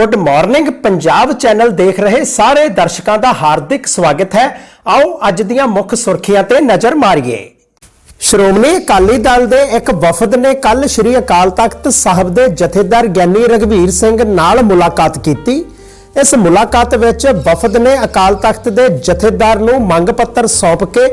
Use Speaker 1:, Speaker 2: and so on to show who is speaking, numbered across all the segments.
Speaker 1: Good morning Punjab channel ਦੇਖ ਰਹੇ ਸਾਰੇ ਦਰਸ਼ਕਾਂ ਦਾ ਹਾਰਦਿਕ ਸਵਾਗਤ ਹੈ। ਆਓ ਅੱਜ ਦੀਆਂ ਮੁੱਖ ਸੁਰਖੀਆਂ ਤੇ ਨਜ਼ਰ ਮਾਰੀਏ। ਸ਼੍ਰੋਮਣੀ ਅਕਾਲੀ ਦਲ ਦੇ ਇੱਕ ਵਫਦ ਨੇ ਕੱਲ ਸ੍ਰੀ ਅਕਾਲ ਤਖਤ ਸਾਹਿਬ ਦੇ ਜਥੇਦਾਰ ਗਿਆਨੀ ਰਗਵੀਰ ਸਿੰਘ ਨਾਲ ਮੁਲਾਕਾਤ ਕੀਤੀ। ਇਸ ਮੁਲਾਕਾਤ ਵਿੱਚ ਵਫਦ ਨੇ ਅਕਾਲ ਤਖਤ ਦੇ ਜਥੇਦਾਰ ਨੂੰ ਮੰਗ ਪੱਤਰ ਸੌਂਪ ਕੇ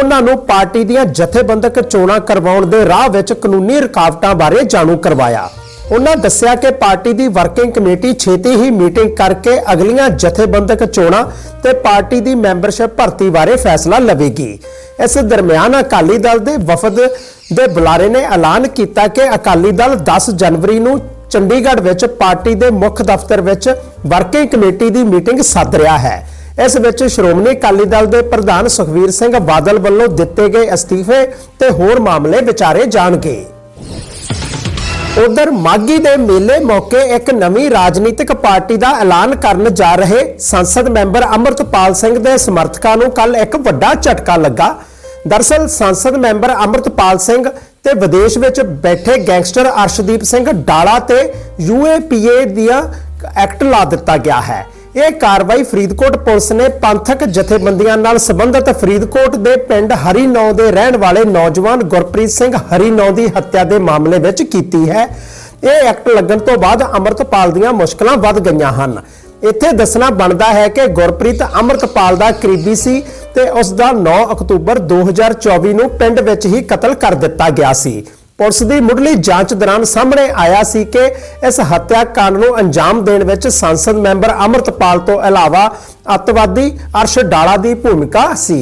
Speaker 1: ਉਹਨਾਂ ਨੂੰ ਪਾਰਟੀ ਦੀਆਂ ਜਥੇਬੰਦਕ ਚੋਣਾਂ ਕਰਵਾਉਣ ਦੇ ਰਾਹ ਵਿੱਚ ਕਾਨੂੰਨੀ ਰੁਕਾਵਟਾਂ ਬਾਰੇ ਜਾਣੂ ਕਰਵਾਇਆ। ਉਹਨਾਂ ਦੱਸਿਆ ਕਿ ਪਾਰਟੀ ਦੀ ਵਰਕਿੰਗ ਕਮੇਟੀ ਛੇਤੀ ਹੀ ਮੀਟਿੰਗ ਕਰਕੇ ਅਗਲੀਆਂ ਜਥੇਬੰਦਕ ਚੋਣਾਂ ਤੇ ਪਾਰਟੀ ਦੀ ਮੈਂਬਰਸ਼ਿਪ ਭਰਤੀ ਬਾਰੇ ਫੈਸਲਾ ਲਵੇਗੀ। ਇਸ ਦਰਮਿਆਨ ਅਕਾਲੀ ਦਲ ਦੇ ਵਫਦ ਦੇ ਬੁਲਾਰੇ ਨੇ ਐਲਾਨ ਕੀਤਾ ਕਿ ਅਕਾਲੀ ਦਲ 10 ਜਨਵਰੀ ਨੂੰ ਚੰਡੀਗੜ੍ਹ ਵਿੱਚ ਪਾਰਟੀ ਦੇ ਮੁੱਖ ਦਫ਼ਤਰ ਵਿੱਚ ਵਰਕਿੰਗ ਕਮੇਟੀ ਦੀ ਮੀਟਿੰਗ ਸੱਦ ਰਿਹਾ ਹੈ। ਇਸ ਵਿੱਚ ਸ਼੍ਰੋਮਣੀ ਅਕਾਲੀ ਦਲ ਦੇ ਪ੍ਰਧਾਨ ਸੁਖਵੀਰ ਸਿੰਘ ਬਾਦਲ ਵੱਲੋਂ ਦਿੱਤੇ ਗਏ ਅਸਤੀਫੇ ਤੇ ਹੋਰ ਮਾਮਲੇ ਵਿਚਾਰੇ ਜਾਣਗੇ। ਉਧਰ ਮਾਗੀ ਦੇ ਮੇਲੇ ਮੌਕੇ ਇੱਕ ਨਵੀਂ ਰਾਜਨੀਤਿਕ ਪਾਰਟੀ ਦਾ ਐਲਾਨ ਕਰਨ ਜਾ ਰਹੇ ਸੰਸਦ ਮੈਂਬਰ ਅਮਰਤਪਾਲ ਸਿੰਘ ਦੇ ਸਮਰਥਕਾਂ ਨੂੰ ਕੱਲ ਇੱਕ ਵੱਡਾ ਝਟਕਾ ਲੱਗਾ। ਦਰਸਲ ਸੰਸਦ ਮੈਂਬਰ ਅਮਰਤਪਾਲ ਸਿੰਘ ਤੇ ਵਿਦੇਸ਼ ਵਿੱਚ ਬੈਠੇ ਗੈਂਗਸਟਰ ਅਰਸ਼ਦੀਪ ਸਿੰਘ ਡਾਲਾ ਤੇ ਯੂਏਪੀਏ ਦੀਆਂ ਐਕਟ ਲਾ ਦਿੱਤਾ ਗਿਆ ਹੈ। ਇਹ ਕਾਰਵਾਈ ਫਰੀਦਕੋਟ ਪੁਲਿਸ ਨੇ ਪੰਥਕ ਜਥੇਬੰਦੀਆਂ ਨਾਲ ਸੰਬੰਧਿਤ ਫਰੀਦਕੋਟ ਦੇ ਪਿੰਡ ਹਰੀਨੌ ਦੇ ਰਹਿਣ ਵਾਲੇ ਨੌਜਵਾਨ ਗੁਰਪ੍ਰੀਤ ਸਿੰਘ ਹਰੀਨੌ ਦੀ ਹੱਤਿਆ ਦੇ ਮਾਮਲੇ ਵਿੱਚ ਕੀਤੀ ਹੈ। ਇਹ ਐਕਟ ਲੱਗਣ ਤੋਂ ਬਾਅਦ ਅੰਮ੍ਰਿਤਪਾਲ ਦੀਆਂ ਮੁਸ਼ਕਲਾਂ ਵੱਧ ਗਈਆਂ ਹਨ। ਇੱਥੇ ਦੱਸਣਾ ਬਣਦਾ ਹੈ ਕਿ ਗੁਰਪ੍ਰੀਤ ਅੰਮ੍ਰਿਤਪਾਲ ਦਾ ਕਰੀਬੀ ਸੀ ਤੇ ਉਸ ਦਾ 9 ਅਕਤੂਬਰ 2024 ਨੂੰ ਪਿੰਡ ਵਿੱਚ ਹੀ ਕਤਲ ਕਰ ਦਿੱਤਾ ਗਿਆ ਸੀ। ਪੁਲਿਸ ਦੀ ਮੁੱਢਲੀ ਜਾਂਚ ਦੌਰਾਨ ਸਾਹਮਣੇ ਆਇਆ ਸੀ ਕਿ ਇਸ ਹੱਤਿਆ ਕਾਂਡ ਨੂੰ ਅੰਜਾਮ ਦੇਣ ਵਿੱਚ ਸੰਸਦ ਮੈਂਬਰ ਅਮਰਤਪਾਲ ਤੋਂ ਇਲਾਵਾ ਅੱਤਵਾਦੀ ਅਰਸ਼ ਡਾਲਾ ਦੀ ਭੂਮਿਕਾ ਸੀ।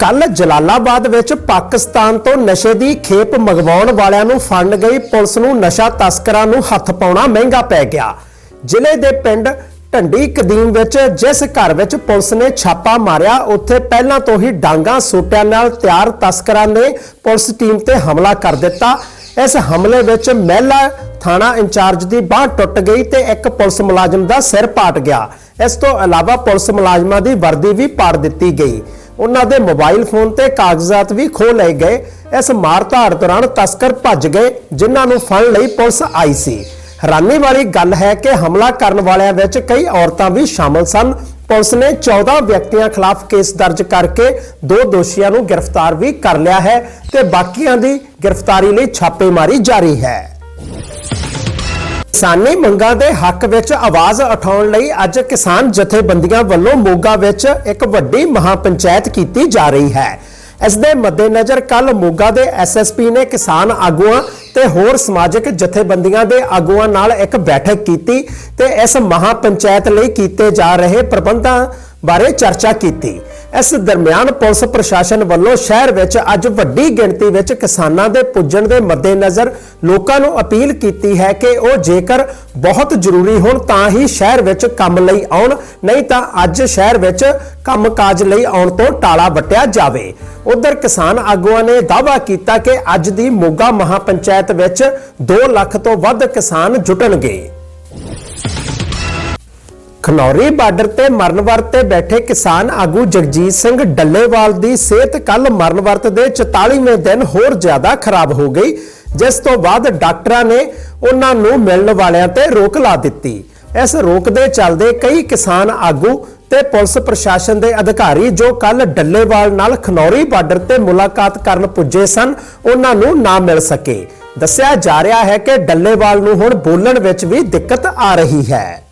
Speaker 1: ਕੱਲ ਜਲਾਲਾਬਾਦ ਵਿੱਚ ਪਾਕਿਸਤਾਨ ਤੋਂ ਨਸ਼ੇ ਦੀ ਖੇਪ ਮੰਗਵਾਉਣ ਵਾਲਿਆਂ ਨੂੰ ਫੜਨ ਗਈ ਪੁਲਿਸ ਨੂੰ ਨਸ਼ਾ ਤਸਕਰਾਂ ਨੂੰ ਹੱਥ ਪਾਉਣਾ ਮਹਿੰਗਾ ਪੈ ਗਿਆ। ਜ਼ਿਲ੍ਹੇ ਦੇ ਪਿੰਡ ਢੰਡੀ ਕਦੀਮ ਵਿੱਚ, ਜਿਸ ਘਰ ਵਿੱਚ ਪੁਲਿਸ ਨੇ ਛਾਪਾ ਮਾਰਿਆ, ਉੱਥੇ ਪਹਿਲਾਂ ਤੋਂ ਹੀ ਡਾਂਗਾ ਸੋਟਿਆਂ ਨਾਲ ਤਿਆਰ ਤਸਕਰਾਂ ਨੇ ਪੁਲਿਸ ਟੀਮ ਤੇ ਹਮਲਾ ਕਰ ਦਿੱਤਾ। ਇਸ ਹਮਲੇ ਵਿੱਚ ਮਹਿਲਾ ਥਾਣਾ ਇੰਚਾਰਜ ਦੀ ਬਾਹ ਟੁੱਟ ਗਈ ਤੇ ਇੱਕ ਪੁਲਿਸ ਮੁਲਾਜ਼ਮ ਦਾ ਸਿਰ ਪਾਟ ਗਿਆ। ਇਸ ਤੋਂ ਇਲਾਵਾ ਪੁਲਿਸ ਮੁਲਾਜ਼ਮਾਂ ਦੀ ਵਰਦੀ ਵੀ ਪਾੜ ਦਿੱਤੀ ਗਈ। ਉਹਨਾਂ ਦੇ ਮੋਬਾਈਲ ਫੋਨ ਤੇ ਕਾਗਜ਼ਾਤ ਵੀ ਖੋਹ ਲਏ ਗਏ। ਇਸ ਮਾਰਧਾੜ ਦੌਰਾਨ ਤਸਕਰ ਭੱਜ ਗਏ, ਜਿਨ੍ਹਾਂ ਨੂੰ ਫੜਨ ਲਈ ਪੁਲਿਸ ਆਈ ਸੀ। ਹੈਰਾਨੀ ਵਾਲੀ ਗੱਲ ਹੈ ਕਿ ਹਮਲਾ ਕਰਨ ਵਾਲਿਆਂ ਵਿੱਚ ਕਈ ਔਰਤਾਂ ਵੀ ਸ਼ਾਮਲ ਸਨ। ਪੁਲਿਸ ਨੇ 14 ਵਿਅਕਤੀਆਂ ਖਿਲਾਫ ਕੇਸ ਦਰਜ ਕਰਕੇ ਦੋ ਦੋਸ਼ੀਆਂ ਨੂੰ ਗ੍ਰਿਫਤਾਰ ਵੀ ਕਰ ਲਿਆ ਹੈ ਤੇ ਬਾਕੀਆਂ ਦੀ ਗ੍ਰਿਫਤਾਰੀ ਲਈ ਛਾਪੇਮਾਰੀ ਜਾਰੀ ਹੈ। ਕਿਸਾਨੀ ਮੰਗਾਂ ਦੇ ਹੱਕ ਵਿੱਚ ਆਵਾਜ਼ ਉਠਾਉਣ ਲਈ ਅੱਜ ਕਿਸਾਨ ਜਥੇਬੰਦੀਆਂ ਵੱਲੋਂ ਮੋਗਾ ਵਿੱਚ ਇੱਕ ਵੱਡੀ ਮਹਾਪੰਚਾਇਤ ਕੀਤੀ ਜਾ ਰਹੀ ਹੈ। ਇਸ ਦੇ ਮੱਦੇਨਜ਼ਰ ਕੱਲ ਮੋਗਾ ਦੇ ਐਸਐਸਪੀ ਨੇ ਕਿਸਾਨ ਆਗੂਆਂ ਤੇ ਹੋਰ ਸਮਾਜਿਕ ਜਥੇਬੰਦੀਆਂ ਦੇ ਆਗੂਆਂ ਨਾਲ ਇੱਕ ਬੈਠਕ ਕੀਤੀ ਤੇ ਇਸ ਮਹਾਪੰਚਾਇਤ ਲਈ ਕੀਤੇ ਜਾ ਰਹੇ ਪ੍ਰਬੰਧਾਂ ਬਾਰੇ ਚਰਚਾ ਕੀਤੀ। ਇਸ ਦਰਮਿਆਨ ਪੁਲਿਸ ਪ੍ਰਸ਼ਾਸਨ ਵੱਲੋਂ ਸ਼ਹਿਰ ਵਿੱਚ ਅੱਜ ਵੱਡੀ ਗਿਣਤੀ ਵਿੱਚ ਕਿਸਾਨਾਂ ਦੇ ਪੁੱਜਣ ਦੇ ਮੱਦੇਨਜ਼ਰ ਲੋਕਾਂ ਨੂੰ ਅਪੀਲ ਕੀਤੀ ਹੈ ਕਿ ਉਹ ਜੇਕਰ ਬਹੁਤ ਜ਼ਰੂਰੀ ਹੋਣ ਤਾਂ ਹੀ ਸ਼ਹਿਰ ਵਿੱਚ ਕੰਮ ਲਈ ਆਉਣ, ਨਹੀਂ ਤਾਂ ਅੱਜ ਸ਼ਹਿਰ ਵਿੱਚ ਕੰਮਕਾਜ ਲਈ ਆਉਣ ਤੋਂ ਟਾਲਾ ਵੱਟਿਆ ਜਾਵੇ। ਉਧਰ ਕਿਸਾਨ ਆਗੂਆਂ ਨੇ ਦਾਅਵਾ ਕੀਤਾ ਕਿ ਅੱਜ ਦੀ ਮੋਗਾ ਮਹਾਪੰਚਾਇਤ ਵਿੱਚ 2 ਲੱਖ ਤੋਂ ਵੱਧ ਕਿਸਾਨ ਜੁਟਣਗੇ। ਖਨੌਰੀ ਬਾਰਡਰ ਤੇ ਮਰਨ ਤੇ ਬੈਠੇ ਕਿਸਾਨ ਆਗੂ ਜਗਜੀਤ ਸਿੰਘ ਡੱਲੇਵਾਲ ਦੀ ਸਿਹਤ ਕੱਲ ਮਰਨ ਵਰਤ ਦੇ 44ਵੇਂ ਦਿਨ ਹੋਰ ਜ਼ਿਆਦਾ ਖਰਾਬ ਹੋ ਗਈ, ਜਿਸ ਤੋਂ ਬਾਅਦ ਡਾਕਟਰਾਂ ਨੇ ਉਹਨਾਂ ਨੂੰ ਮਿਲਣ ਵਾਲਿਆਂ ਤੇ ਰੋਕ ਲਾ ਦਿੱਤੀ। ਇਸ ਰੋਕ ਦੇ ਚੱਲਦੇ ਕਈ ਕਿਸਾਨ ਆਗੂ ਤੇ ਪੁਲਿਸ ਪ੍ਰਸ਼ਾਸਨ ਦੇ ਅਧਿਕਾਰੀ ਜੋ ਕੱਲ ਡੱਲੇਵਾਲ ਨਾਲ ਖਨੌਰੀ ਬਾਰਡਰ ਤੇ ਮੁਲਾਕਾਤ ਕਰਨ ਪੁੱਜੇ ਸਨ, ਉਹਨਾਂ ਨੂੰ ਨਾ ਮਿਲ ਸਕੇ। ਦੱਸਿਆ ਜਾ ਰਿਹਾ ਹੈ ਕਿ ਡੱਲੇਵਾਲ ਨੂੰ ਹੁਣ ਬੋਲਣ ਵਿੱਚ ਵੀ ਦਿੱਕਤ ਆ ਰਹੀ ਹੈ।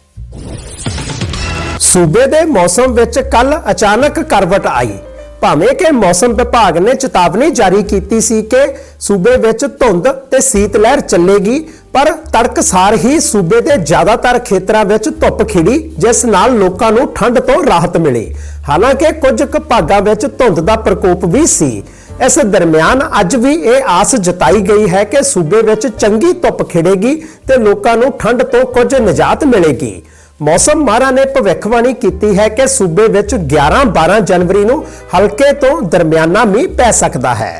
Speaker 1: ਸੂਬੇ ਦੇ ਮੌਸਮ ਵਿੱਚ ਕੱਲ ਅਚਾਨਕ ਕਰਵਟ ਆਈ। ਭਾਵੇਂ ਕਿ ਮੌਸਮ ਵਿਭਾਗ ਨੇ ਚੇਤਾਵਨੀ ਜਾਰੀ ਕੀਤੀ ਸੀ ਕਿ ਸੂਬੇ ਵਿੱਚ ਧੁੰਦ ਤੇ ਸੀਤ ਲਹਿਰ ਚੱਲੇਗੀ ਪਰ ਤੜਕਸਾਰ ਹੀ ਸੂਬੇ ਦੇ ਜ਼ਿਆਦਾਤਰ ਖੇਤਰਾਂ ਵਿੱਚ ਧੁੱਪ ਖਿੜੀ, ਜਿਸ ਨਾਲ ਲੋਕਾਂ ਨੂੰ ਠੰਡ ਤੋਂ ਰਾਹਤ ਮਿਲੀ। ਹਾਲਾਂਕਿ ਕੁਝ ਕੁ ਭਾਗਾਂ ਵਿੱਚ ਧੁੰਦ ਦਾ ਪ੍ਰਕੋਪ ਵੀ ਸੀ। ਇਸ ਦਰਮਿਆਨ ਅੱਜ ਵੀ ਇਹ ਆਸ ਜਤਾਈ ਗਈ ਹੈ ਕਿ ਸੂਬੇ ਵਿੱਚ ਚੰਗੀ ਧੁੱਪ ਖਿੜੇਗੀ ਤੇ ਲੋਕਾਂ ਨੂੰ ਠੰਡ ਤੋਂ ਕੁਝ ਨਿਜਾਤ ਮਿਲੇਗੀ। ਮੌਸਮ ਮਾਹਰਾਂ ਨੇ ਭਵਿੱਖਬਾਣੀ ਕੀਤੀ ਹੈ ਕਿ ਸੂਬੇ ਵਿੱਚ 11-12 ਜਨਵਰੀ ਨੂੰ ਹਲਕੇ ਤੋਂ ਦਰਮਿਆਨਾ ਮੀਂਹ ਪੈ ਸਕਦਾ ਹੈ।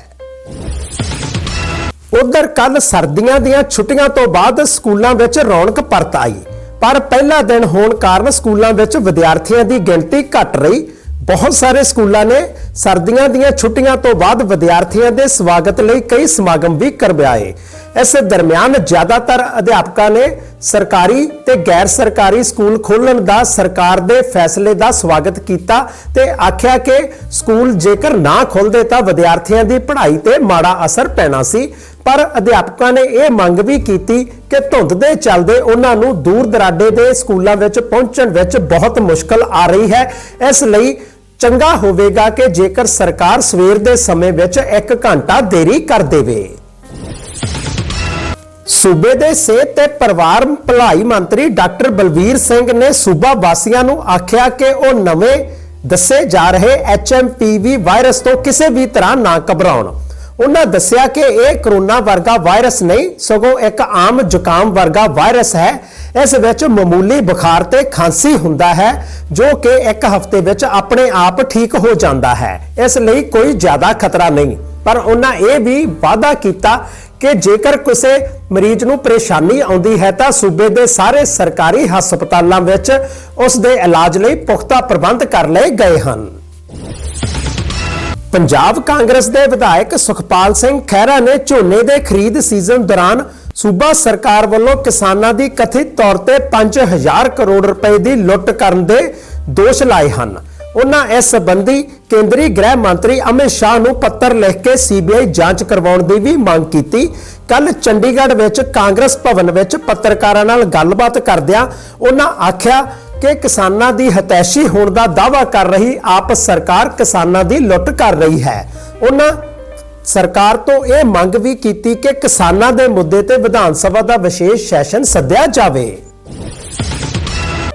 Speaker 1: ਉਧਰ ਕੱਲ ਸਰਦੀਆਂ ਦੀਆਂ ਛੁੱਟੀਆਂ ਤੋਂ ਬਾਅਦ ਸਕੂਲਾਂ ਵਿੱਚ ਰੌਣਕ ਪਰਤ ਆਈ। ਪਰ ਪਹਿਲਾ ਦਿਨ ਹੋਣ ਕਾਰਨ ਸਕੂਲਾਂ ਵਿੱਚ ਵਿਦਿਆਰਥੀਆਂ ਦੀ ਗਿਣਤੀ ਘਟ ਰਹੀ। ਬਹੁਤ ਸਾਰੇ ਸਕੂਲਾਂ ਨੇ ਸਰਦੀਆਂ ਦੀਆਂ ਛੁੱਟੀਆਂ ਤੋਂ ਬਾਅਦ ਵਿਦਿਆਰਥੀਆਂ ਦੇ ਸਵਾਗਤ ਲਈ ਕਈ ਸਮਾਗਮ ਵੀ ਕਰਵਾਏ ਇਸ ਦਰਮਿਆਨ ਜ਼ਿਆਦਾਤਰ ਅਧਿਆਪਕਾਂ ਨੇ ਸਰਕਾਰੀ ਤੇ ਗੈਰ ਸਰਕਾਰੀ ਸਕੂਲ ਖੋਲਣ ਦਾ ਸਰਕਾਰ ਦੇ ਫੈਸਲੇ ਦਾ ਸਵਾਗਤ ਕੀਤਾ ਤੇ ਆਖਿਆ ਕਿ ਸਕੂਲ ਜੇਕਰ ਨਾ ਖੁੱਲ੍ਹਦੇ ਤਾਂ ਵਿਦਿਆਰਥੀਆਂ ਦੀ ਪੜ੍ਹਾਈ ਤੇ ਮਾੜਾ ਅਸਰ ਪੈਣਾ ਸੀ। ਪਰ ਅਧਿਆਪਕਾਂ ਨੇ ਇਹ ਮੰਗ ਵੀ ਕੀਤੀ ਕਿ ਧੁੰਦ ਦੇ ਚੱਲਦੇ ਉਹਨਾਂ ਨੂੰ ਦੂਰ ਦਰਾਡੇ ਦੇ ਸਕੂਲਾਂ ਵਿੱਚ ਪਹੁੰਚਣ ਵਿੱਚ ਬਹੁਤ ਮੁਸ਼ਕਲ ਆ ਰਹੀ ਹੈ। ਇਸ ਲਈ ਚੰਗਾ ਹੋਵੇਗਾ ਕਿ ਜੇਕਰ ਸਰਕਾਰ ਸਵੇਰ ਦੇ ਸਮੇਂ ਵਿੱਚ 1 ਘੰਟਾ ਦੇਰੀ ਕਰ ਦੇਵੇ। ਸੂਬੇ ਦੇ ਸਿਹਤ ਤੇ ਪਰਿਵਾਰ ਭਲਾਈ ਮੰਤਰੀ ਡਾਕਟਰ ਬਲਵੀਰ ਸਿੰਘ ਨੇ ਸੂਬਾ ਵਾਸੀਆਂ ਨੂੰ ਆਖਿਆ ਕਿ ਉਹ ਨਵੇਂ ਦੱਸੇ ਜਾ ਰਹੇ ਐਚਐਮਪੀਵੀ ਵਾਇਰਸ ਤੋਂ ਕਿਸੇ ਵੀ ਤਰ੍ਹਾਂ ਨਾ ਘਬਰਾਉਣ। ਉਹਨਾਂ ਦੱਸਿਆ ਕਿ ਇਹ ਕਰੋਨਾ ਵਰਗਾ ਵਾਇਰਸ ਨਹੀਂ, ਸਗੋਂ ਇੱਕ ਆਮ ਜ਼ੁਕਾਮ ਵਰਗਾ ਵਾਇਰਸ ਹੈ। ਇਸ ਵਿੱਚ ਮਾਮੂਲੀ ਬੁਖਾਰ ਤੇ ਖਾਂਸੀ ਹੁੰਦਾ ਹੈ, ਜੋ ਕਿ ਇੱਕ ਹਫ਼ਤੇ ਵਿੱਚ ਆਪਣੇ ਆਪ ਠੀਕ ਹੋ ਜਾਂਦਾ ਹੈ। ਇਸ ਲਈ ਕੋਈ ਜ਼ਿਆਦਾ ਖਤਰਾ ਨਹੀਂ। ਪਰ ਉਹਨਾਂ ਇਹ ਵੀ ਵਾਅਦਾ ਕੀਤਾ ਕਿ ਜੇਕਰ ਕਿਸੇ ਮਰੀਜ਼ ਨੂੰ ਪਰੇਸ਼ਾਨੀ ਆਉਂਦੀ ਹੈ, ਤਾਂ ਸੂਬੇ ਦੇ ਸਾਰੇ ਸਰਕਾਰੀ ਹਸਪਤਾਲਾਂ ਵਿੱਚ ਉਸ ਦੇ ਇਲਾਜ ਲਈ ਪੁਖਤਾ ਪ੍ਰਬੰਧ ਕਰ ਲਏ ਗਏ ਹਨ। ਪੰਜਾਬ ਕਾਂਗਰਸ ਦੇ ਵਿਧਾਇਕ ਸੁਖਪਾਲ ਸਿੰਘ ਖਹਿਰਾ ਨੇ ਝੋਨੇ ਦੇ ਖਰੀਦ ਸੀਜ਼ਨ ਦੌਰਾਨ ਸੂਬਾ ਸਰਕਾਰ ਵੱਲੋਂ ਕਿਸਾਨਾਂ ਦੀ ਕਥਿਤ ਤੌਰ ਤੇ 5000 ਕਰੋੜ ਰੁਪਏ ਦੀ ਲੁੱਟ ਕਰਨ ਦੇ ਦੋਸ਼ ਲਾਏ ਹਨ। ਉਹਨਾਂ ਇਸ ਸੰਬੰਧੀ ਕੇਂਦਰੀ ਗ੍ਰਹਿ ਮੰਤਰੀ ਅਮਿਤ ਸ਼ਾਹ ਨੂੰ ਪੱਤਰ ਲਿਖ ਕੇ ਸੀਬੀਆਈ ਜਾਂਚ ਕਰਵਾਉਣ ਦੀ ਵੀ ਮੰਗ ਕੀਤੀ। ਕੱਲ ਚੰਡੀਗੜ੍ਹ ਵਿੱਚ ਕਾਂਗਰਸ ਭਵਨ ਵਿੱਚ ਪੱਤਰਕਾਰਾਂ ਨਾਲ ਗੱਲਬਾਤ ਕਰਦਿਆਂ ਉਹਨਾਂ ਆਖਿਆ ਕਿ ਕਿਸਾਨਾਂ ਦੀ ਹਤੈਸ਼ੀ ਹੋਣ ਦਾ ਦਾਅਵਾ ਕਰ ਰਹੀ ਆਪ ਸਰਕਾਰ ਕਿਸਾਨਾਂ ਦੀ ਲੁੱਟ ਕਰ ਰਹੀ ਹੈ। ਉਹਨਾਂ ਸਰਕਾਰ ਤੋਂ ਇਹ ਮੰਗ ਵੀ ਕੀਤੀ ਕਿ ਕਿਸਾਨਾਂ ਦੇ ਮੁੱਦੇ ਤੇ ਵਿਧਾਨ ਸਭਾ ਦਾ ਵਿਸ਼ੇਸ਼ ਸੈਸ਼ਨ ਸੱਦਿਆ ਜਾਵੇ।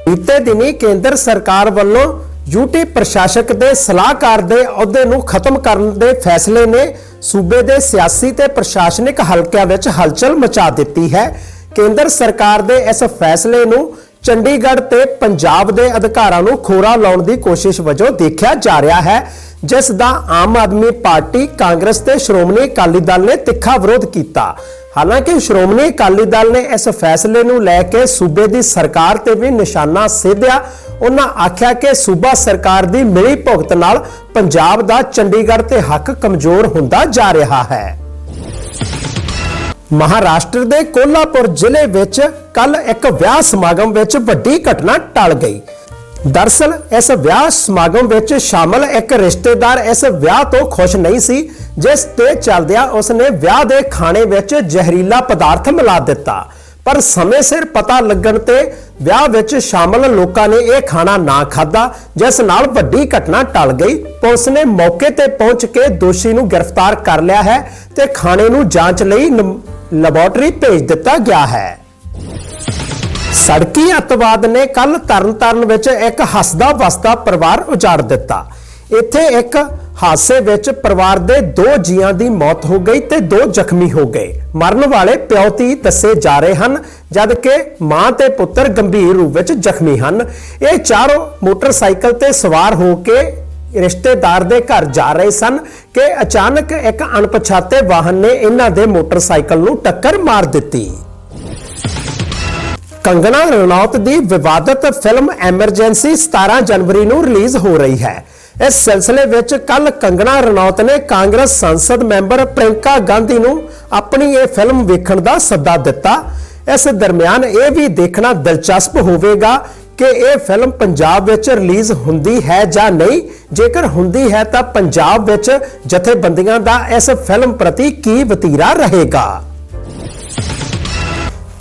Speaker 1: ਬੀਤੇ ਦਿਨੀ ਕੇਂਦਰ ਸਰਕਾਰ ਵੱਲੋਂ ਯੂਟੀ ਪ੍ਰਸ਼ਾਸਕ ਦੇ ਸਲਾਹਕਾਰ ਦੇ ਅਹੁਦੇ ਨੂੰ ਖਤਮ ਕਰਨ ਦੇ ਫੈਸਲੇ ਨੇ ਸੂਬੇ ਦੇ ਸਿਆਸੀ ਤੇ ਪ੍ਰਸ਼ਾਸਨਿਕ ਹਲਕਿਆਂ ਵਿੱਚ ਹਲਚਲ ਮਚਾ ਦਿੱਤੀ ਹੈ। ਕੇਂਦਰ ਸਰਕਾਰ ਦੇ ਇਸ ਫੈਸਲੇ ਨੂੰ ਚੰਡੀਗੜ੍ਹ ਤੇ ਪੰਜਾਬ ਦੇ ਅਧਿਕਾਰਾਂ ਨੂੰ ਖੋਰਾ ਲਾਉਣ ਦੀ ਕੋਸ਼ਿਸ਼ ਵਜੋਂ ਦੇਖਿਆ ਜਾ ਰਿਹਾ ਹੈ, ਜਿਸ ਦਾ ਆਮ ਆਦਮੀ ਪਾਰਟੀ ਕਾਂਗਰਸ ਤੇ ਸ਼੍ਰੋਮਣੀ ਅਕਾਲੀ ਦਲ ਨੇ ਤਿੱਖਾ ਵਿਰੋਧ ਕੀਤਾ। ਹਾਲਾਂਕਿ ਸ਼੍ਰੋਮਣੀ ਅਕਾਲੀ ਦਲ ਨੇ ਇਸ ਫੈਸਲੇ ਨੂੰ ਲੈ ਕੇ ਸੂਬੇ ਦੀ ਸਰਕਾਰ ਤੇ ਵੀ ਨਿਸ਼ਾਨਾ ਸਾਧਿਆ। ਉਹਨਾਂ ਆਖਿਆ ਕਿ ਸੂਬਾ ਸਰਕਾਰ ਦੀ ਮਿਲੀ ਭੁਗਤ ਨਾਲ ਪੰਜਾਬ ਦਾ ਚੰਡੀਗੜ੍ਹ ਤੇ ਹੱਕ ਕਮਜ਼ੋਰ ਹੁੰਦਾ ਜਾ ਰਿਹਾ ਹੈ। ਮਹਾਰਾਸ਼ਟਰ ਦੇ ਕੋਲਾਪੁਰ ਜ਼ਿਲ੍ਹੇ ਵਿੱਚ ਕੱਲ ਇੱਕ ਵਿਆਹ ਸਮਾਗਮ ਵਿੱਚ ਵੱਡੀ ਘਟਨਾ ਟਲ ਗਈ। ਦਰਸਲ, ਇਸ ਵਿਆਹ ਸਮਾਗਮ ਵਿੱਚ ਸ਼ਾਮਲ ਇੱਕ ਰਿਸ਼ਤੇਦਾਰ ਇਸ ਵਿਆਹ ਤੋਂ ਖੁਸ਼ ਨਹੀਂ ਸੀ, ਜਿਸ ਤੇ ਚੱਲਦਿਆਂ ਉਸਨੇ ਵਿਆਹ ਦੇ ਖਾਣੇ ਵਿੱਚ ਜ਼ਹਿਰੀਲਾ ਪਦਾਰਥ ਮਿਲਾ ਦਿੱਤਾ। ਪਰ ਸਮੇਂ ਸਿਰ ਪਤਾ ਲੱਗਣ ਤੇ ਵਿਆਹ ਵਿੱਚ ਸ਼ਾਮਲ ਲੋਕਾਂ ਨੇ ਇਹ ਖਾਣਾ ਨਾ ਖਾਧਾ, ਜਿਸ ਨਾਲ ਵੱਡੀ ਘਟਨਾ ਟਲ ਗਈ। ਪੁਲਿਸ ਨੇ ਮੌਕੇ ਤੇ ਪਹੁੰਚ ਕੇ ਦੋਸ਼ੀ ਨੂੰ ਗ੍ਰਿਫਤਾਰ ਕਰ ਲਿਆ ਹੈ ਤੇ ਖਾਣੇ ਨੂੰ ਜਾਂਚ ਲਈ ਲੈਬੋਰੇਟਰੀ ਭੇਜ ਦਿੱਤਾ ਗਿਆ ਹੈ। ਸੜਕੀ ਅੱਤਵਾਦ ਨੇ ਕੱਲ ਤਰਨਤਾਰਨ ਵਿੱਚ ਇੱਕ ਹੱਸਦਾ ਵਸਦਾ ਪਰਿਵਾਰ ਉਜਾੜ ਦਿੱਤਾ। ਇੱਥੇ ਇੱਕ ਹਾਦਸੇ ਵਿੱਚ ਪਰਿਵਾਰ ਦੇ ਦੋ ਜੀਆਂ ਦੀ ਮੌਤ ਹੋ ਗਈ ਤੇ ਦੋ ਜ਼ਖਮੀ ਹੋ ਗਏ। ਮਰਨ ਵਾਲੇ ਪਿਓਤੀ ਦੱਸੇ ਜਾ ਰਹੇ ਹਨ, ਜਦਕਿ ਮਾਂ ਤੇ ਪੁੱਤਰ ਗੰਭੀਰ ਰੂਪ ਵਿੱਚ ਜ਼ਖਮੀ ਹਨ। ਇਹ ਚਾਰੋਂ ਮੋਟਰਸਾਈਕਲ ਤੇ ਸਵਾਰ ਹੋ ਕੇ ਰਿਸ਼ਤੇਦਾਰ ਦੇ ਘਰ ਜਾ ਰਹੇ ਸਨ ਕਿ ਅਚਾਨਕ ਇੱਕ ਅਣਪਛਾਤੇ ਵਾਹਨ ਨੇ ਇਹਨਾਂ ਦੇ ਮੋਟਰਸਾਈਕਲ ਨੂੰ ਟੱਕਰ ਮਾਰ ਦਿੱਤੀ। ਕੰਗਣਾ ਰਣੌਤ ਦੀ ਵਿਵਾਦਤ ਫਿਲਮ ਐਮਰਜੈਂਸੀ 17 ਜਨਵਰੀ ਨੂੰ ਰਿਲੀਜ਼ ਹੋ ਰਹੀ ਹੈ। ਇਸ ਸਿਲਸਿਲੇ ਵਿੱਚ ਕੱਲ ਕੰਗਣਾ ਰਣੌਤ ਨੇ ਕਾਂਗਰਸ ਸੰਸਦ ਮੈਂਬਰ ਪ੍ਰਿੰਕਾ ਗਾਂਧੀ ਨੂੰ ਆਪਣੀ ਇਹ ਫਿਲਮ ਵੇਖਣ ਦਾ ਸੱਦਾ ਦਿੱਤਾ। ਇਸ ਦਰਮਿਆਨ ਇਹ ਵੀ ਦੇਖਣਾ ਦਿਲਚਸਪ ਹੋਵੇਗਾ ਕਿ ਇਹ ਫਿਲਮ ਪੰਜਾਬ ਵਿੱਚ ਰਿਲੀਜ਼ ਹੁੰਦੀ ਹੈ ਜਾਂ ਨਹੀਂ? ਜੇਕਰ ਹੁੰਦੀ ਹੈ ਤਾਂ ਪੰਜਾਬ ਵਿੱਚ ਜਥੇਬੰਦੀਆਂ ਦਾ ਇਸ ਫਿਲਮ ਪ੍ਰਤੀ ਕੀ ਵਤੀਰਾ ਰਹੇਗਾ?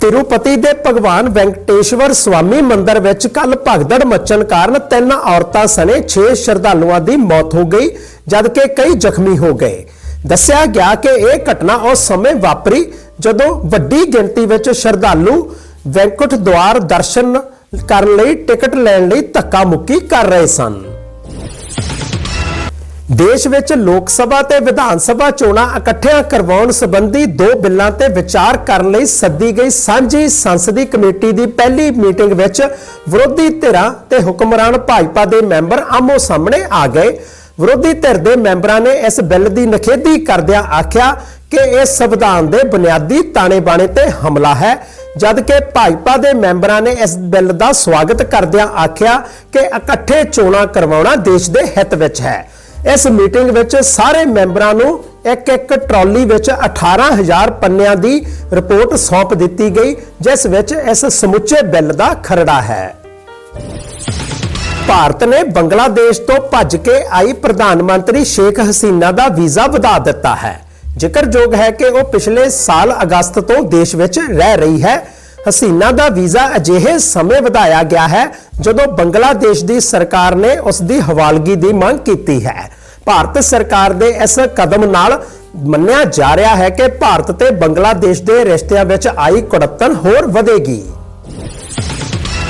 Speaker 1: ਤਿਰੂਪਤੀ ਦੇ ਭਗਵਾਨ ਵੈਂਕਟੇਸ਼ਵਰ ਸਵਾਮੀ ਮੰਦਿਰ ਵਿੱਚ ਕੱਲ ਭਗਦੜ ਮੱਚਣ ਕਾਰਨ ਤਿੰਨ ਔਰਤਾਂ ਸਣੇ 6 ਸ਼ਰਧਾਲੂਆਂ ਦੀ ਮੌਤ ਹੋ ਗਈ, ਜਦਕਿ ਕਈ ਜ਼ਖਮੀ ਹੋ ਗਏ। ਦੱਸਿਆ ਗਿਆ ਕਿ ਇਹ ਘਟਨਾ ਉਸ ਸਮੇਂ ਵਾਪਰੀ ਜਦੋਂ ਵੱਡੀ ਗਿਣਤੀ ਵਿੱਚ ਸ਼ਰਧਾਲੂ ਵੈਂਕਟ ਦੁਆਰ ਦਰਸ਼ਨ ਕਰਨ ਲਈ, ਟਿਕਟ ਲੈਣ ਲਈ ਧੱਕਾ ਮੁੱਕੀ ਕਰ ਰਹੇ ਸਨ। ਦੇਸ਼ ਵਿੱਚ ਲੋਕ ਸਭਾ ਤੇ ਵਿਧਾਨ ਸਭਾ ਚੋਣਾਂ ਇਕੱਠਿਆਂ ਕਰਵਾਉਣ ਸੰਬੰਧੀ ਦੋ ਬਿੱਲਾਂ ਤੇ ਵਿਚਾਰ ਕਰਨ ਲਈ ਸੱਦੀ ਗਈ ਸਾਂਝੀ ਸੰਸਦੀ ਕਮੇਟੀ ਦੀ ਪਹਿਲੀ ਮੀਟਿੰਗ ਵਿੱਚ ਵਿਰੋਧੀ ਧਿਰਾਂ ਤੇ ਹੁਕਮਰਾਨ ਭਾਜਪਾ ਦੇ ਮੈਂਬਰ ਆਮੋ ਸਾਹਮਣੇ ਆ ਗਏ। ਵਿਰੋਧੀ ਧਿਰ ਦੇ ਮੈਂਬਰਾਂ ਨੇ ਇਸ ਬਿੱਲ ਦੀ ਨਖੇਧੀ ਕਰਦਿਆਂ ਆਖਿਆ ਕਿ ਇਹ ਸੰਵਿਧਾਨ ਦੇ ਬੁਨਿਆਦੀ ਤਾਣੇ-ਬਾਣੇ ਤੇ ਹਮਲਾ ਹੈ। ਜਦਕਿ ਭਾਜਪਾ ਦੇ ਮੈਂਬਰਾਂ ਨੇ ਇਸ ਬਿੱਲ ਦਾ ਸਵਾਗਤ ਕਰਦਿਆਂ ਆਖਿਆ ਕਿ ਇਕੱਠੇ ਚੋਣਾਂ ਕਰਵਾਉਣਾ ਦੇਸ਼ ਦੇ ਹਿੱਤ ਵਿੱਚ ਹੈ। ਇਸ ਮੀਟਿੰਗ ਵਿੱਚ ਸਾਰੇ ਮੈਂਬਰਾਂ ਨੂੰ ਇੱਕ ਇੱਕ ਟਰਾਲੀ ਵਿੱਚ 18000 ਪੰਨਿਆਂ ਦੀ ਰਿਪੋਰਟ ਸੌਂਪ ਦਿੱਤੀ ਗਈ, ਜਿਸ ਵਿੱਚ ਇਸ ਸਮੁੱਚੇ ਬਿੱਲ ਦਾ ਖਰੜਾ ਹੈ। ਭਾਰਤ ਨੇ ਬੰਗਲਾਦੇਸ਼ ਤੋਂ ਭੱਜ ਕੇ ਆਈ ਪ੍ਰਧਾਨ ਮੰਤਰੀ ਸ਼ੇਖ ਹਸੀਨਾ ਦਾ ਵੀਜ਼ਾ ਵਧਾ ਦਿੱਤਾ ਹੈ। ਜ਼ਿਕਰਯੋਗ ਹੈ ਕਿ ਉਹ ਪਿਛਲੇ ਸਾਲ ਅਗਸਤ ਤੋਂ ਦੇਸ਼ ਵਿੱਚ ਰਹਿ ਰਹੀ ਹੈ। ਹਸੀਨਾ ਦਾ ਵੀਜ਼ਾ ਅਜਿਹੇ ਸਮੇਂ ਵਧਾਇਆ ਗਿਆ ਹੈ ਜਦੋਂ ਬੰਗਲਾਦੇਸ਼ ਦੀ ਸਰਕਾਰ ਨੇ ਉਸ ਦੀ ਹਵਾਲਗੀ ਦੀ ਮੰਗ ਕੀਤੀ ਹੈ। ਭਾਰਤ ਸਰਕਾਰ ਦੇ ਇਸ ਕਦਮ ਨਾਲ ਮੰਨਿਆ ਜਾ ਰਿਹਾ ਹੈ ਕਿ ਭਾਰਤ ਤੇ ਬੰਗਲਾਦੇਸ਼ ਦੇ ਰਿਸ਼ਤਿਆਂ ਵਿੱਚ ਆਈ ਕੁੜੱਤਣ ਹੋਰ ਵਧੇਗੀ।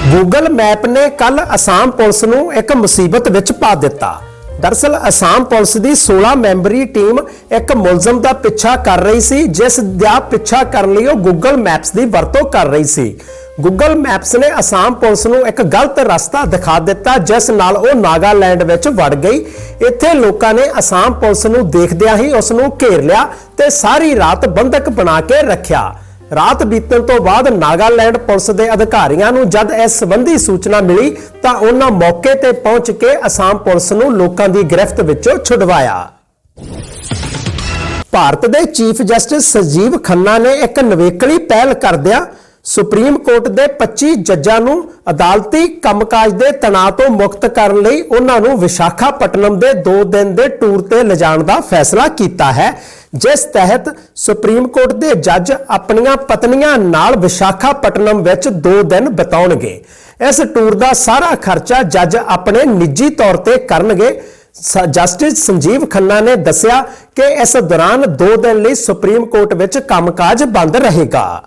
Speaker 1: ਗੂਗਲ ਮੈਪ ਨੇ ਕੱਲ ਅਸਾਮ ਪੁਲਿਸ ਨੂੰ ਇੱਕ ਮੁਸੀਬਤ ਵਿੱਚ ਪਾ ਦਿੱਤਾ। ਦਰਸਲ ਅਸਾਮ ਪੁਲਿਸ ਦੀ 16 ਮੈਂਬਰੀ ਟੀਮ ਇੱਕ ਮੁਲਜ਼ਮ ਦਾ ਪਿੱਛਾ ਕਰ ਰਹੀ ਸੀ, ਜਿਸ ਦਾ ਪਿੱਛਾ ਕਰਨ ਲਈ ਉਹ ਗੂਗਲ ਮੈਪਸ ਦੀ ਵਰਤੋਂ ਕਰ ਰਹੀ ਸੀ। ਗੂਗਲ ਮੈਪਸ ਨੇ ਅਸਾਮ ਪੁਲਿਸ ਨੂੰ ਇੱਕ ਗਲਤ ਰਸਤਾ ਦਿਖਾ ਦਿੱਤਾ, ਜਿਸ ਨਾਲ ਉਹ ਨਾਗਾਲੈਂਡ ਵਿੱਚ ਵੜ ਗਈ। ਇੱਥੇ ਲੋਕਾਂ ਨੇ ਅਸਾਮ ਪੁਲਿਸ ਨੂੰ ਦੇਖਦਿਆਂ ਹੀ ਉਸ ਨੂੰ ਘੇਰ ਲਿਆ ਤੇ ਸਾਰੀ ਰਾਤ ਬੰਦਕ ਬਣਾ ਕੇ ਰੱਖਿਆ। ਰਾਤ ਬੀਤਣ ਤੋਂ ਬਾਅਦ ਨਾਗਾਲੈਂਡ ਪੁਲਿਸ ਦੇ ਅਧਿਕਾਰੀਆਂ ਨੂੰ ਜਦ ਇਸ ਸੰਬੰਧੀ ਸੂਚਨਾ ਮਿਲੀ ਤਾਂ ਉਹਨਾਂ ਮੌਕੇ ਤੇ ਪਹੁੰਚ ਕੇ ਅਸਾਮ ਪੁਲਿਸ ਨੂੰ ਲੋਕਾਂ ਦੀ ਗ੍ਰਿਫਤ ਵਿੱਚੋਂ ਛੁਡਵਾਇਆ। ਭਾਰਤ ਦੇ ਚੀਫ ਜਸਟਿਸ ਸੰਜੀਵ ਖੰਨਾ ਨੇ ਇੱਕ ਨਵੇਕਲੀ ਪਹਿਲ ਕਰਦਿਆਂ ਸੁਪਰੀਮ ਕੋਰਟ ਦੇ 25 ਜੱਜਾਂ ਨੂੰ ਅਦਾਲਤੀ ਕੰਮਕਾਜ ਦੇ ਤਣਾਅ ਤੋਂ ਮੁਕਤ ਕਰਨ ਲਈ ਉਹਨਾਂ ਨੂੰ ਵਿਸ਼ਾਖਾਪਟਨਮ ਦੇ 2 ਦਿਨ ਦੇ ਟੂਰ ਤੇ ਲਿਜਾਣ ਦਾ ਫੈਸਲਾ ਕੀਤਾ ਹੈ, ਜਿਸ ਤਹਿਤ ਸੁਪਰੀਮ ਕੋਰਟ ਦੇ ਜੱਜ ਆਪਣੀਆਂ ਪਤਨੀਆਂ ਨਾਲ ਵਿਸ਼ਾਖਾਪਟਨਮ ਵਿੱਚ 2 ਦਿਨ ਬਿਤਾਉਣਗੇ। ਇਸ ਟੂਰ ਦਾ ਸਾਰਾ ਖਰਚਾ ਜੱਜ ਆਪਣੇ ਨਿੱਜੀ ਤੌਰ ਤੇ ਕਰਨਗੇ। ਸ- ਜਸਟਿਸ ਸੰਜੀਵ ਖੰਨਾ ਨੇ ਦੱਸਿਆ ਕਿ ਇਸ ਦੌਰਾਨ 2 ਦਿਨ ਲਈ ਸੁਪਰੀਮ ਕੋਰਟ ਵਿੱਚ ਕੰਮਕਾਜ ਬੰਦ ਰਹੇਗਾ।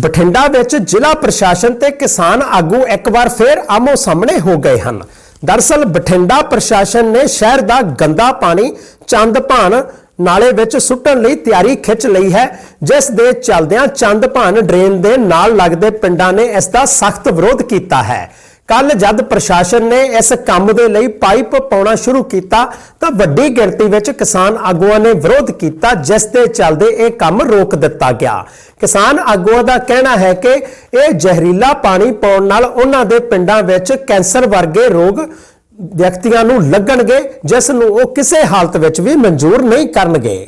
Speaker 1: ਬਠਿੰਡਾ ਵਿੱਚ ਜ਼ਿਲ੍ਹਾ ਪ੍ਰਸ਼ਾਸਨ ਤੇ ਕਿਸਾਨ ਆਗੂ ਇੱਕ ਵਾਰ ਫੇਰ ਆਮੋ ਸਾਹਮਣੇ ਹੋ ਗਏ ਹਨ। ਦਰਸਲ ਬਠਿੰਡਾ ਪ੍ਰਸ਼ਾਸਨ ਨੇ ਸ਼ਹਿਰ ਦਾ ਗੰਦਾ ਪਾਣੀ ਚੰਦਭਾਨ ਨਾਲੇ ਵਿੱਚ ਸੁੱਟਣ ਲਈ ਤਿਆਰੀ ਖਿੱਚ ਲਈ ਹੈ, ਜਿਸ ਦੇ ਚੱਲਦਿਆਂ ਚੰਦਭਾਨ ਡਰੇਨ ਦੇ ਨਾਲ ਲੱਗਦੇ ਪਿੰਡਾਂ ਨੇ ਇਸ ਦਾ ਸਖਤ ਵਿਰੋਧ ਕੀਤਾ ਹੈ। ਕੱਲ ਜਦ ਪ੍ਰਸ਼ਾਸਨ ਨੇ ਇਸ ਕੰਮ ਦੇ ਲਈ ਪਾਈਪ ਪਾਉਣਾ ਸ਼ੁਰੂ ਕੀਤਾ, ਤਾਂ ਵੱਡੀ ਗਿਣਤੀ ਵਿੱਚ ਕਿਸਾਨ ਆਗੂਆਂ ਨੇ ਵਿਰੋਧ ਕੀਤਾ, ਜਿਸ ਦੇ ਚੱਲਦੇ ਇਹ ਕੰਮ ਰੋਕ ਦਿੱਤਾ ਗਿਆ। ਕਿਸਾਨ ਆਗੂਆਂ ਦਾ ਕਹਿਣਾ ਹੈ ਕਿ ਇਹ ਜ਼ਹਿਰੀਲਾ ਪਾਣੀ ਪਾਉਣ ਨਾਲ ਉਹਨਾਂ ਦੇ ਪਿੰਡਾਂ ਵਿੱਚ ਕੈਂਸਰ ਵਰਗੇ ਰੋਗ ਵਿਅਕਤੀਆਂ ਨੂੰ ਲੱਗਣਗੇ, ਜਿਸ ਨੂੰ ਉਹ ਕਿਸੇ ਹਾਲਤ ਵਿੱਚ ਵੀ ਮਨਜ਼ੂਰ ਨਹੀਂ ਕਰਨਗੇ।